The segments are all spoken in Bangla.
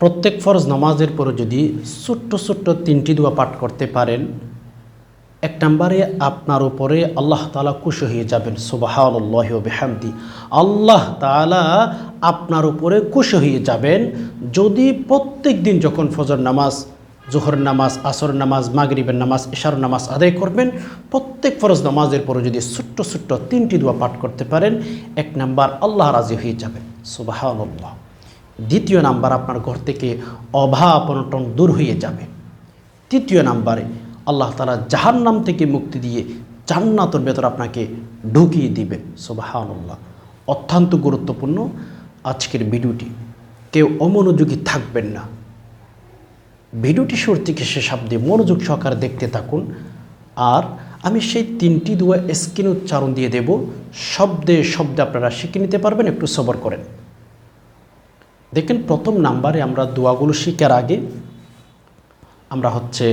প্রত্যেক ফরজ নামাজের পরে যদি ছোট্ট ছোট্ট তিনটি দোয়া পাঠ করতে পারেন, এক নম্বরে আপনার উপরে আল্লাহ তালা খুশি হয়ে যাবেন সুবাহান্লাহ বেহামদি। আল্লাহ তালা আপনার উপরে খুশি হয়ে যাবেন, যদি প্রত্যেক দিন যখন ফজর নামাজ, জোহর নামাজ, আসর নামাজ, মাগরিবের নামাজ, ইশার নামাজ আদায় করবেন, প্রত্যেক ফরজ নামাজের পরে যদি ছোট্ট ছোট্ট তিনটি দোয়া পাঠ করতে পারেন, এক নাম্বার আল্লাহ রাজি হয়ে যাবেন সুবাহান্লাহ দ্বিতীয় নাম্বার আপনার ঘর থেকে অভাব অনটন দূর হয়ে যাবে। তৃতীয় নাম্বারে আল্লাহ তালা জাহান্নাম থেকে মুক্তি দিয়ে জান্নাতের ভেতর আপনাকে ঢুকিয়ে দিবেন সুবাহান্লাহ অত্যন্ত গুরুত্বপূর্ণ আজকের ভিডিওটি। কেউ অমনোযোগী থাকবেন না। ভিডিওটি শুরু থেকে শেষ অব্দি মনোযোগ সহকারে দেখতে থাকুন। আর আমি সেই তিনটি দুয়া স্ক্রিন উচ্চারণ দিয়ে দেব। শব্দে শব্দে আপনারা শিখে নিতে পারবেন, একটু সবর করেন। দেখেন প্রথম নাম্বারে আমরা দোয়াগুলো শিখার আগে আমরা হচ্ছে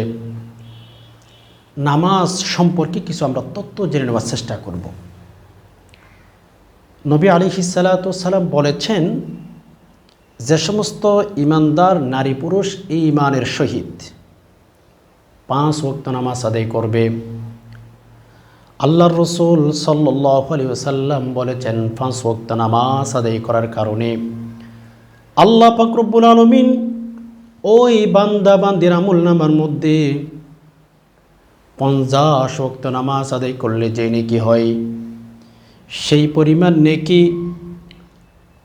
নামাজ সম্পর্কে কিছু আমরা তথ্য জেনে নেওয়ার চেষ্টা করব। নবী আলী সালাম বলেছেন, যে সমস্ত ইমানদার নারী পুরুষ এই ইমানের সহিত পাঁচ ওক্ত নামাজ আদায় করবে। আল্লাহর রসুল সাল্লাহ আলী সাল্লাম বলেছেন, পাঁচ ওক্ত নামাজ আদায় করার কারণে আল্লাহ পাকরব্বুল আলমিন ওই বান্দা বান্দির আমল নামার মধ্যে পঞ্চাশ ওক্ত নামাজ আদায় করলে যে নেকি হয়, সেই পরিমাণ নেকি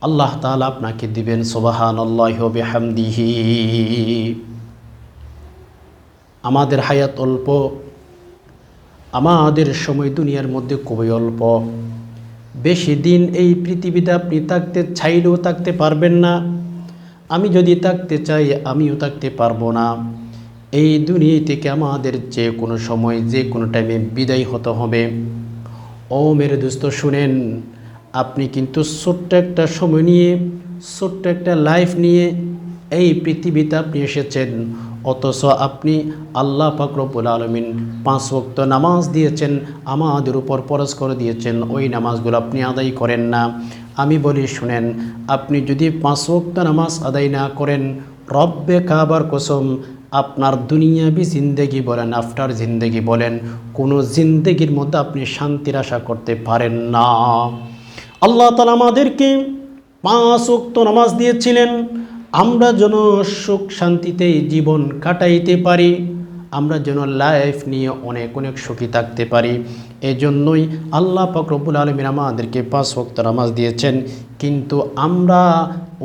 আল্লাহ তালা আপনাকে দিবেন। সোবাহান আল্লাহ বেহামদিহি। আমাদের হায়াত অল্প, আমাদের সময় দুনিয়ার মধ্যে খুবই অল্প। বেশি দিন এই পৃথিবীতে আপনি থাকতে চাইলেও থাকতে পারবেন না। আমি যদি থাকতে চাই, আমিও থাকতে পারব না। এই দুনিয়া থেকে আমাদের যে কোনো সময় যে কোনো টাইমে বিদায় হতে হবে। ও মেরে দোস্ত, শুনেন, আপনি কিন্তু ছোট্ট একটা সময় নিয়ে, ছোট্ট একটা লাইফ নিয়ে এই পৃথিবীতে আপনি এসেছেন। অথচ আপনি আল্লাহ পাকরবুল আলমিন পাঁচ ওক্ত নামাজ দিয়েছেন, আমাদের উপর পরশ করে দিয়েছেন, ওই নামাজগুলো আপনি আদায় করেন না। আমি বলি, শুনেন, আপনি যদি পাঁচ ওক্ত নামাজ আদায় না করেন, রব্বে কাবার কসম আপনার দুনিয়াবি জিন্দেগি বলেন, আফটার জিন্দেগি বলেন, কোনো জিন্দেগির মধ্যে আপনি শান্তির আশা করতে পারেন না। আল্লাহ তালা আমাদেরকে পাঁচ উক্ত নামাজ দিয়েছিলেন আমরা যেন সুখ শান্তিতে জীবন কাটাইতে পারি। আমরা যেন লাইফ নিয়ে অনেক অনেক সুখী থাকতে পারি। এজন্যই আল্লাহ ফকরবুল আলমিন আমাদেরকে পাঁচ ওক্ত নামাজ দিয়েছেন। কিন্তু আমরা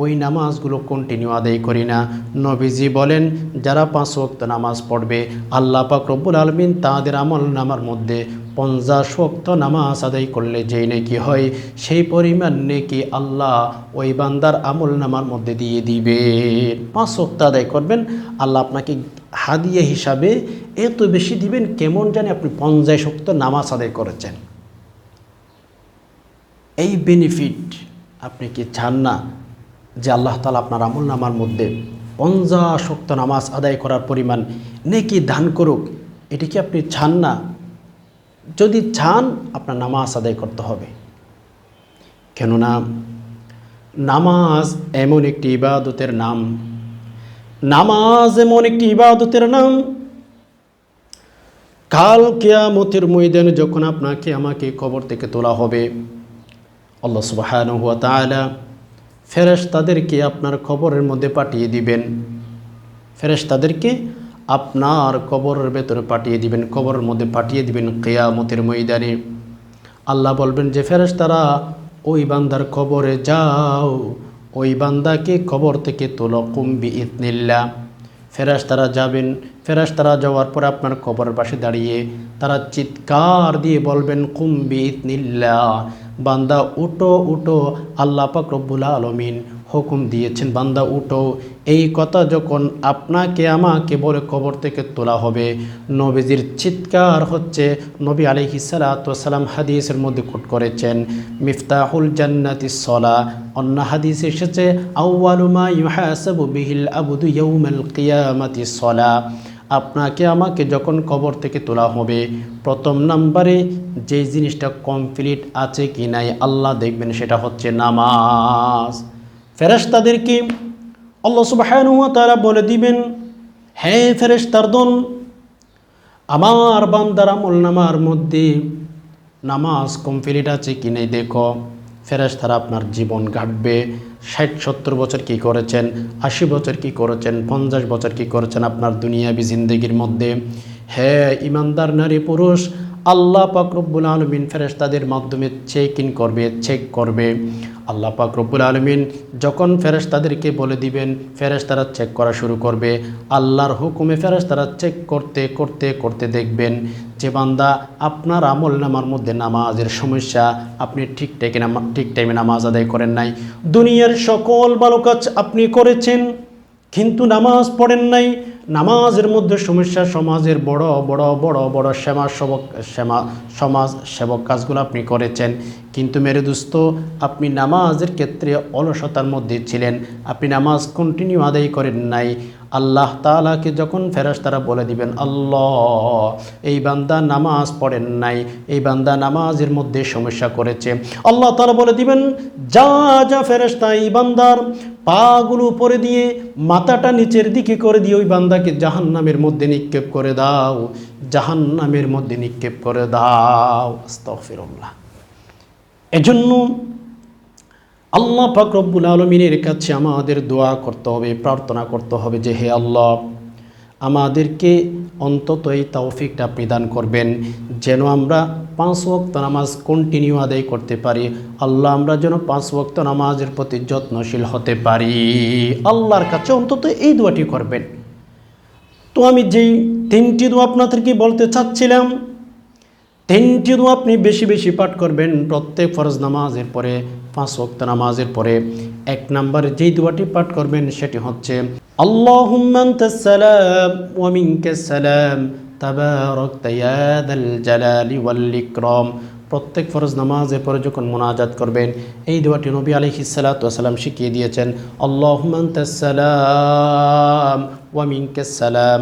ওই নামাজগুলো কন্টিনিউ আদায় করি না। নবীজি বলেন, যারা পাঁচ ওক্ত নামাজ পড়বে, আল্লাহ পাক রব্বুল আলমিন তাদের আমল নামার মধ্যে পঞ্চাশ ওক্ত নামাজ আদায় করলে যেই নাকি হয়, সেই পরিমাণ নেকি আল্লাহ ওই বান্দার আমল নামার মধ্যে দিয়ে দিবে পাঁচ ওক্ত আদায় করবেন, আল্লাহ আপনাকে হাদিয়া হিসাবে এত বেশি দিবেন কেমন জানি আপনি পঞ্চাশ শক্ত নামাজ আদায় করেছেন। এই বেনিফিট আপনি কি চান না যে আল্লাহ তালা আপনার আমল নামার মধ্যে পঞ্চাশ শক্ত নামাজ আদায় করার পরিমাণ নেকি দান করুক, এটি কি আপনি চান না? যদি চান, আপনার নামাজ আদায় করতে হবে। কেননা নামাজ এমন একটি ইবাদতের নাম। নামাজ এমন একটি ইবাদতের নাম। কাল কেয়ামতের ময়দানে যখন আপনাকে আমাকে কবর থেকে তোলা হবে, আল্লাহ সুবাহান হুয়া তালা ফেরেশ তাদেরকে আপনার কবরের মধ্যে পাঠিয়ে দিবেন। ফেরেশ তাদেরকে আপনার কবরের ভেতরে পাঠিয়ে দিবেন, কবরের মধ্যে পাঠিয়ে দিবেন কেয়ামতের ময়দানে। আল্লাহ বলবেন যে ফেরেশ তারা ওই বান্দার কবরে যাও ওই বান্দাকে কবর থেকে তোলো কুম্বি ইতনিল্লা ফেরাস তারা যাবেন ফেরাস তারা যাওয়ার পর আপনার কবর পাশে দাঁড়িয়ে তারা চিৎকার দিয়ে বলবেন কুম্বি ইতনিল্লা বান্দা উটো উটো আল্লাহ পাক রব্বুল আলমিন হুকুম দিয়েছেন। বান্দা উটো এই কথা যখন আপনাকে, আমাকে বলে কবর থেকে তোলা হবে, নবীজির চিৎকার হচ্ছে নবী আলহি সালাতাম হাদিসের মধ্যে কোট করেছেন, মিফতাহুল জান্নাতি সলা। অন্য হাদিস এসেছে আউ্বালুমা ইউহাসাবু বিহিল আবুদু ইয়ৌমাল কিয়ামাতি সলা। আপনাকে আমাকে যখন কবর থেকে তোলা হবে, প্রথম নাম্বারে যে জিনিসটা কমপ্লিট আছে কি নাই আল্লাহ দেখবেন সেটা হচ্ছে নামাজ। ফেরেশতাদেরকে আল্লাহ সুবহানাহু ওয়া তাআলা বলে দিবেন, হে ফেরেশতার দল আমার বান্দার আমল নামার মধ্যে নামাজ কমপ্লিট আছে কি নেই দেখো। ফেরেশতারা আপনার জীবন কাটবে। ষাট, সত্তর বছর কি করেছেন? আশি বছর কি করেছেন? পঞ্চাশ বছর কি করেছেন আপনার দুনিয়াবি জিন্দগির মধ্যে? হ্যাঁ ইমানদার নারী পুরুষ আল্লাহ পাক রব্বুল আলমিন ফেরেশতাদের মাধ্যমে চেক ইন করবে চেক করবে। আল্লাহ পাক রব্বুল আলমিন যখন ফেরেশতাদেরকে বলে দিবেন, ফেরেশতারা চেক করা শুরু করবে। আল্লাহর হুকুমে ফেরেশতারা চেক করতে করতে করতে দেখবেন যে বান্দা আপনার আমল নামার মধ্যে নামাজের সমস্যা, আপনি ঠিক টাইমে ঠিক টাইমে নামাজ আদায় করেন নাই। দুনিয়ার সকল ভালো কাজ আপনি করেছেন। কিন্তু নামাজ পড়েন নাই। নামাজের মধ্যে সমস্যা, সমাজের বড় বড় বড় বড় সেবা, সেবক সেমা সমাজ সেবক কাজগুলো আপনি করেছেন। কিন্তু মেরে দুস্থ আপনি নামাজের ক্ষেত্রে অলসতার মধ্যে ছিলেন। আপনি নামাজ কন্টিনিউ আদায় করেন নাই। আল্লাহ তালাকে যখন ফেরাস তারা বলে দিবেন, আল্লাহ, এই বান্দা নামাজ পড়েন নাই, এই বান্দা নামাজের মধ্যে সমস্যা করেছে। আল্লাহ তালা বলে দিবেন, যা যা ফেরেস্তা এই বান্দার পাগুলো উপরে দিয়ে মাথাটা নিচের দিকে করে দিয়ে ওই বান্দাকে জাহান নামের মধ্যে নিক্ষেপ করে দাও। জাহান নামের মধ্যে নিক্ষেপ করে দাও। আস্তাগফিরুল্লাহ। এজন্য আল্লাহ রব্বুল আলমিনের কাছে আমাদের দোয়া করতে হবে, প্রার্থনা করতে হবে যে, হে আল্লাহ, আমাদেরকে অন্তত এই তৌফিকটা আপনি দান করবেন যেন আমরা পাঁচ ওয়াক্ত নামাজ কন্টিনিউ আদায় করতে পারি। আল্লাহ, আমরা যেন পাঁচ ওয়াক্ত নামাজের প্রতি যত্নশীল হতে পারি। আল্লাহর কাছে অন্তত এই দোয়াটি করবেন। তো আমি যেই তিনটি দোয়া আপনাদেরকে বলতে চাচ্ছিলাম তিনটি দোয়া আপনি বেশি বেশি পাঠ করবেন প্রত্যেক ফরজ নামাজের পরে, পাঁচ ওয়াক্ত নামাজের পরে। এক নম্বরে যেই দোয়াটি পাঠ করবেন সেটি হচ্ছে, আল্লাহুম্মা আনতাস সালাম ওয়া মিনকাস সালাম, তাবারাকতা দাল জালালি ওয়াল ইকরাম। প্রত্যেক ফরজ নামাজের পরে যখন মোনাজাত করবেন, এই দোয়াটি নবী আলাইহিস সালাতু ওয়াসালাম শিখিয়ে দিয়েছেন আনতাস সালাম ওয়া মিনকাস সালাম।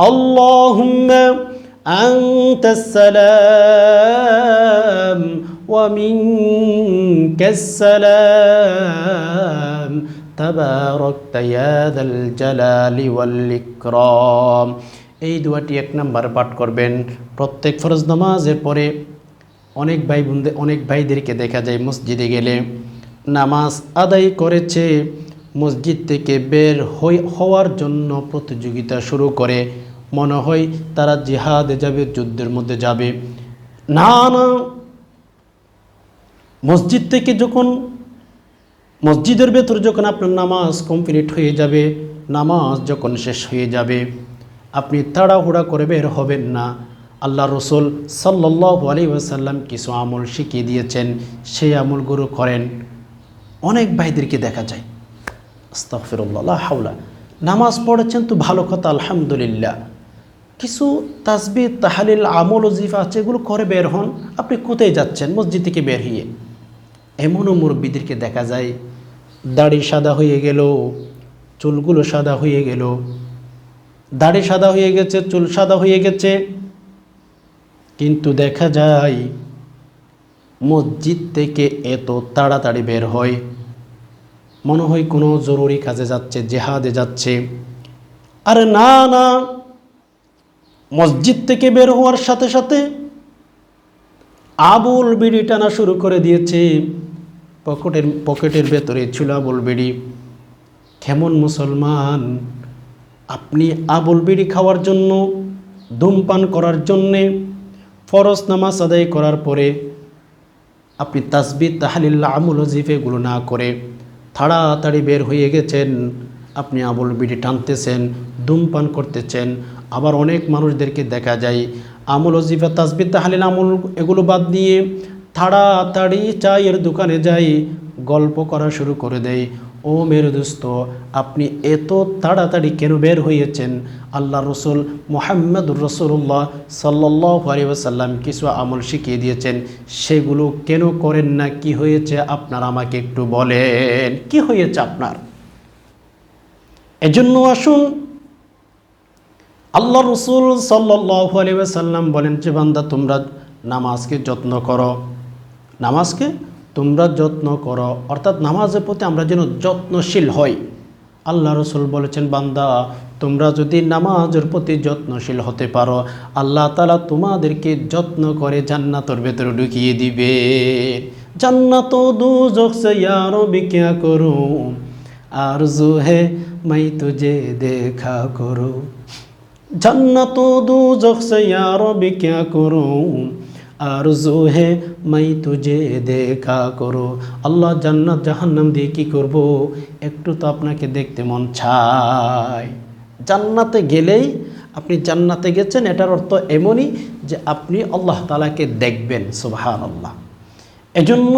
اللهم أنت السلام ومنك السلام تباركت يا ذا الجلال والإكرام এই দুয়াটি এক নাম্বার পাঠ করবেন প্রত্যেক ফরজ নামাজের পরে অনেক ভাই বোনদের অনেক ভাইদেরকে দেখা যায় মসজিদে গেলে নামাজ আদায় করেছে মসজিদ থেকে বের হই- হওয়ার জন্য প্রতিযোগিতা শুরু করে মনে হয় তারা জিহাদে যাবে, যুদ্ধের মধ্যে যাবে। না না। মসজিদ থেকে যখন, মসজিদের ভেতর যখন আপনার নামাজ কমপ্লিট হয়ে যাবে, নামাজ যখন শেষ হয়ে যাবে, আপনি তাড়াহুড়া করে বের হবেন না। আল্লাহ রসুল সাল্লাহ আলী ওয়াসাল্লাম কিছু আমল শিখিয়ে দিয়েছেন, সেই আমলগুলো করেন। অনেক ভাইদেরকে দেখা যায়। আস্তাগফিরুল্লাহ হাওলা। নামাজ পড়েছেন তো ভালো কথা, আলহামদুলিল্লাহ। কিছু তাসবি তাহালিল আমল, ওজিফা আছে, এগুলো করে বের হন। আপনি কোথায় যাচ্ছেন? মসজিদ থেকে বের হয়ে এমনও মুরব্বীদেরকে দেখা যায়, দাড়ি সাদা হয়ে গেল, চুলগুলো সাদা হয়ে গেল। দাড়ি সাদা হয়ে গেছে, চুল সাদা হয়ে গেছে। কিন্তু দেখা যায়, মসজিদ থেকে এত তাড়াতাড়ি বের হয়। মনে হয় কোনো জরুরি কাজে যাচ্ছে, জেহাদে যাচ্ছে। আরে না না মসজিদ থেকে বের হওয়ার সাথে সাথে আবুল বিড়ি টানা শুরু করে দিয়েছে। পকেটের পকেটের ভেতরে ছিল আবুল বিড়ি। কেমন মুসলমান? আপনি আবুল বিড়ি খাওয়ার জন্য, ধূমপান করার জন্যে, ফরজ নামাজ আদায় করার পরে আপনি তাসবি তাহালিল্লা আমুল ওজিফেগুলো না করে তাড়াতাড়ি বের হয়ে গেছেন। আপনি আবুল বিড়ি টানতেছেন, ধূমপান করতেছেন। আবার অনেক মানুষদেরকে দেখা যায়। আমুল ওজিফা তাসবি তাহালিল আমুল এগুলো বাদ দিয়ে তাড়াতাড়ি চায়ের দোকানে যাই, গল্প করা শুরু করে দেয় ও মেরু দোস্ত, আপনি এত তাড়াতাড়ি কেন বের হয়েছেন? আল্লাহ রসুল মোহাম্মদুর রসুল্লাহ সাল্লাহ আলিবাসাল্লাম কিছু আমল শিখিয়ে দিয়েছেন। সেগুলো কেন করেন না? কি হয়েছে? আপনার আমাকে একটু বলেন। কি হয়েছে আপনার? এজন্য আসুন আল্লাহ রসুল সাল্লাহ আলিবাসাল্লাম বলেন, যে বান্দা তোমরা নামাজকে যত্ন করো, নামাজকে তোমরা যত্ন করো, অর্থাৎ নামাজের প্রতি আমরা যেন যত্নশীল হই। আল্লাহ রসুল বলেছেন, বান্দা, তোমরা যদি নামাজের প্রতি যত্নশীল হতে পারো, আল্লাহ তালা তোমাদেরকে যত্ন করে জান্নাতর ভেতরে ঢুকিয়ে দিবে। জান্নাত দু ইয়ারো বিক্যা করো আর জো হে মাই তুঝে দেখা করো जन्नत दो जख से यारो भी क्या करूं आरजू है मैं तुझे দেখা করো আল্লাহ জান্নাত জাহান্নাম দিয়ে কি করব একটু তো আপনাকে দেখতে মন চায় জান্নাতে গেলেই আপনি জান্নাতে গেছেন এটার অর্থ এমনই যে আপনি আল্লাহ তালাকে দেখবেন সুবহান আল্লাহ এজন্য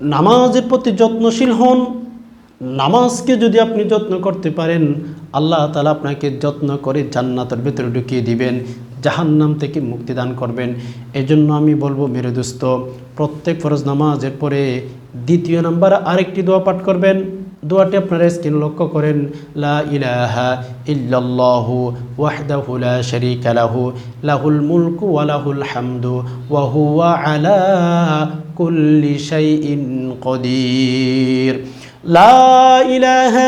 নামাজের প্রতি যত্নশীল হন নামাজকে যদি আপনি যত্ন করতে পারেন আল্লাহ তালা আপনাকে যত্ন করে জান্নাতের ভেতরে ঢুকিয়ে দিবেন, জাহান্নাম থেকে মুক্তি দান করবেন। এজন্য আমি বলব, মেরে দোস্ত, প্রত্যেক ফরজ নামাজের পরে দ্বিতীয় নাম্বার আরেকটি দোয়া পাঠ করবেন। দোয়াটি আপনারা স্ক্রিন লক্ষ্য করেন, লা ইলাহা ইল্লাল্লাহু ওয়াহদাহু লা শারীকা লাহু, লাহুল মুলকু ওয়া লাহুল হামদু, ওয়া হুয়া আলা কুল্লি শাইইন কদির। লা ইলাহা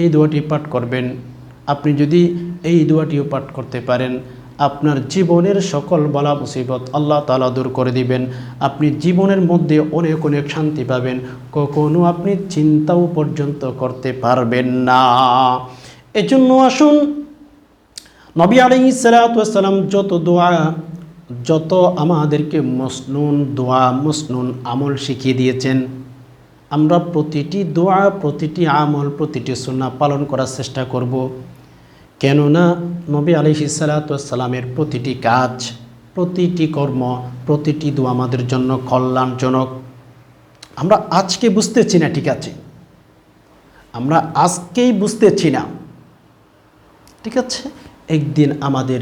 এই দোয়াটি পাঠ করবেন। আপনি যদি এই দোয়াটিও পাঠ করতে পারেন, আপনার জীবনের সকল বলা মুসিবত আল্লাহ তালা দূর করে দিবেন। আপনি জীবনের মধ্যে অনেক অনেক শান্তি পাবেন, কখনো আপনি চিন্তাও পর্যন্ত করতে পারবেন না। এজন্য আসুন, নবী আলী সালাতাম যত দোয়া, যত আমাদেরকে মসনুন দোয়া, মসনুন আমল শিখিয়ে দিয়েছেন। আমরা প্রতিটি দোয়া, প্রতিটি আমল, প্রতিটি সুন্না পালন করার চেষ্টা করব। কেননা নবী আলহি সালাতামের প্রতিটি কাজ, প্রতিটি কর্ম, প্রতিটি দোয়া আমাদের জন্য কল্যাণজনক। আমরা আজকে বুঝতেছি না, ঠিক আছে? আমরা আজকেই বুঝতেছি না, ঠিক আছে? একদিন আমাদের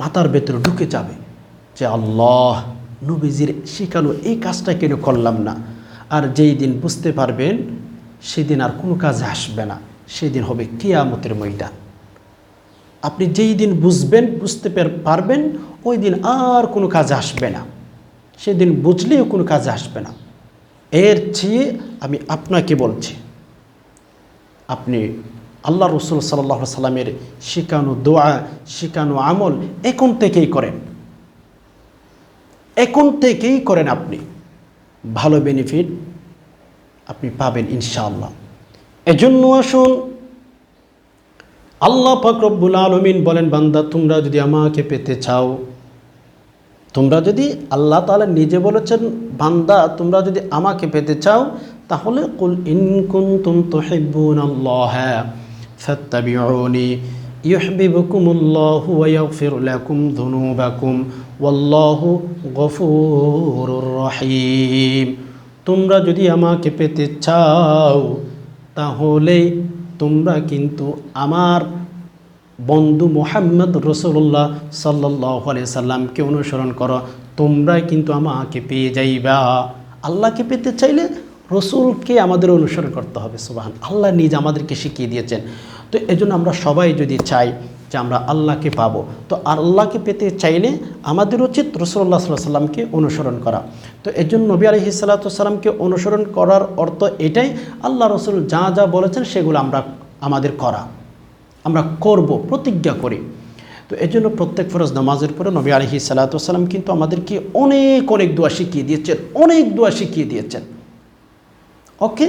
মাথার ভেতরে ঢুকে যাবে যে আল্লাহ, নবীজির শিখানো এই কাজটা কেন করলাম না? আর যেই দিন বুঝতে পারবেন, সেদিন আর কোনো কাজে আসবে না। সেদিন হবে কিয়ামতের ময়দান। আপনি যেই দিন বুঝবেন, বুঝতে পারবেন, ওই দিন আর কোনো কাজে আসবে না। সেদিন বুঝলেও কোনো কাজে আসবে না। এর চেয়ে আমি আপনাকে বলছি, আপনি আল্লাহ রসুল সাল্লাহ সাল্লামের শিখানো দোয়া শিখানো আমল এখন থেকেই করেন। এখন থেকেই করেন আপনি। ভালো বেনিফিট আপনি পাবেন ইনশাআল্লাহ। এজন্য আসুন, আল্লাহ ফাকরবুল আলমিন বলেন, বান্দা, তোমরা যদি আমাকে পেতে চাও, তোমরা যদি আল্লাহ তালা নিজে বলেছেন, বান্দা, তোমরা যদি আমাকে পেতে চাও, তাহলে কুল ইনকুন তুম তো হেব্বুন আল্লাহ ফাত্তাবিউনি, ইউহবিবকুমুল্লাহু ওয়া ইয়াগফির লাকুম যুনুবাকুম ওয়াল্লাহু গফুরুর রহিম। তোমরা যদি আমাকে পেতে চাও, তাহলে তোমরা কিন্তু আমার বন্ধু মোহাম্মদ রসুল্লাহ সাল্লাহ সাল্লামকে অনুসরণ করো। তোমরা কিন্তু আমাকে পেয়ে যাইবা। আল্লাহকে পেতে চাইলে রসুলকে আমাদের অনুসরণ করতে হবে, সুবাহান। আল্লাহ নিজ আমাদেরকে শিখিয়ে দিয়েছেন। তো এজন্য আমরা সবাই যদি চাই যে আমরা আল্লাহকে পাবো। তো আল্লাহকে পেতে চাইলে আমাদের উচিত রসুল্লাহ সাল্লাহ সাল্লামকে অনুসরণ করা। তো এর জন্য নবী আলহি সাল্লাতামকে অনুসরণ করার অর্থ এটাই, আল্লাহ রসুল যা যা বলেছেন সেগুলো আমরা আমাদের করা। আমরা করব, প্রতিজ্ঞা করি। তো এই জন্য প্রত্যেক ফরজ নামাজের পরে নবী আলহি সাল্লাতাম কিন্তু আমাদেরকে অনেক অনেক দোয়া শিখিয়ে দিয়েছেন, অনেক দোয়া শিখিয়ে দিয়েছেন। ওকে?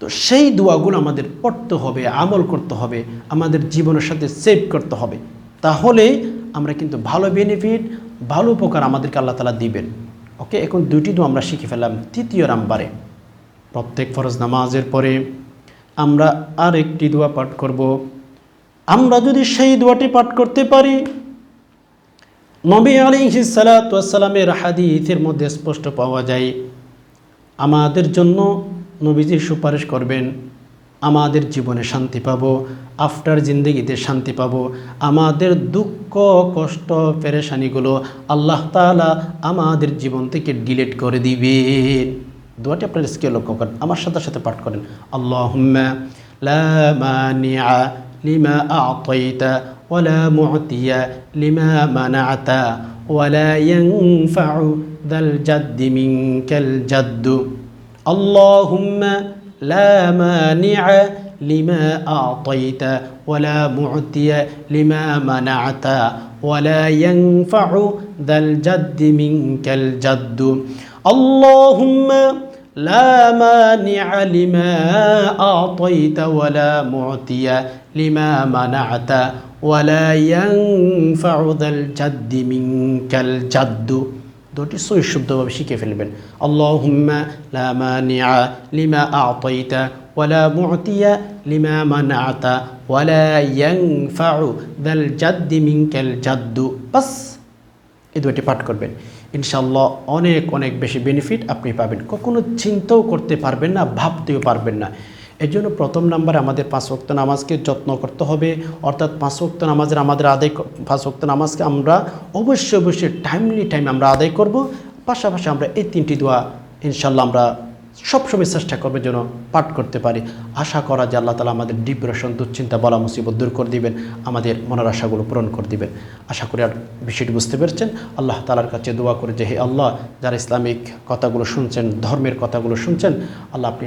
তো সেই দোয়াগুলো আমাদের পড়তে হবে, আমল করতে হবে, আমাদের জীবনের সাথে সেভ করতে হবে। তাহলে আমরা কিন্তু ভালো বেনিফিট ভালো উপকার আমাদেরকে আল্লাহ তালা দিবেন। ওকে? এখন দুটি দোয়া আমরা শিখে ফেললাম তৃতীয় নাম্বারে। প্রত্যেক ফরজ নামাজের পরে আমরা আর একটি দোয়া পাঠ করব। আমরা যদি সেই দোয়াটি পাঠ করতে পারি, নবী আলিহি সালাতামের হাদিসের মধ্যে স্পষ্ট পাওয়া যায়, আমাদের জন্য নবীজি সুপারিশ করবেন, আমাদের জীবনে শান্তি পাবো, আফটার জিন্দগিতে শান্তি পাবো, আমাদের দুঃখ, কষ্ট, পেরেশানিগুলো আল্লাহ তালা আমাদের জীবন থেকে ডিলেট করে দিবেন দোয়াটি আপনার স্কে লক্ষ্য করেন, আমার সাথে সাথে পাঠ করেন। আল্লাহ লিমা লিমা ওয়ালা ইয়ানফাউ দাল জাদ্দি মিনকাল জাদ্দু। اللهم لا مانع لما أعطيت ولا معطي لما منعت ولا ينفع ذا الجد منك الجد. اللهم لا مانع لما أعطيت ولا معطي لما منعت ولا ينفع ذا الجد منك الجد. দুটি সই শুদ্ধভাবে শিখে ফেলবেন। লা লিমা লিমা জাদ্দু বাস, এই দুটি পাঠ করবেন। ইনশাল্লাহ অনেক অনেক বেশি বেনিফিট আপনি পাবেন। কখনো চিন্তাও করতে পারবেন না, ভাবতেও পারবেন না। এর জন্য প্রথম নাম্বারে আমাদের পাঁচ ওক্ত নামাজকে যত্ন করতে হবে। অর্থাৎ পাঁচ ওক্ত নামাজের আমাদের আদায় পাঁচ ওক্ত নামাজকে আমরা অবশ্যই অবশ্যই টাইমলি টাইম আমরা আদায় করব। পাশাপাশি আমরা এই তিনটি দোয়া ইনশাল্লাহ আমরা সবসময় চেষ্টা করবে যেন পাঠ করতে পারি। আশা করা যে আল্লাহ তালা আমাদের ডিপ্রেশন দুশ্চিন্তা, বলা মুসিবত দূর করে দিবেন, আমাদের মনের আশাগুলো পূরণ করে দিবেন। আশা করি আর বিষয়টি বুঝতে পেরেছেন। আল্লাহ তালার কাছে দোয়া করে যে, হে আল্লাহ, যারা ইসলামিক কথাগুলো শুনছেন, ধর্মের কথাগুলো শুনছেন, আল্লাহ আপনি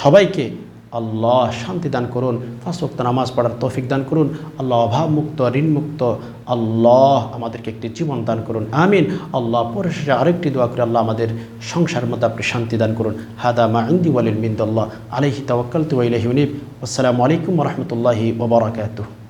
সবাইকে আল্লাহ শান্তি দান করুন ফাঁসক্ত নামাজ পড়ার তৌফিক দান করুন, আল্লাহ অভাবমুক্ত, ঋণমুক্ত, আল্লাহ আমাদেরকে একটি জীবন দান করুন, আমিন। আল্লাহ পরিশেষে আরেকটি দোয়া করে আল্লাহ আমাদের সংসার মধ্যে আপনি শান্তি দান করুন। হাদা মা ইন্দি ওয়ালিল মিন্দ আল্লাহ আলহি তাওয়াক্কাল তুয়াইলাহি আসসালামু আলাইকুম রহমতুল্লাহি ওবরাকাতুহ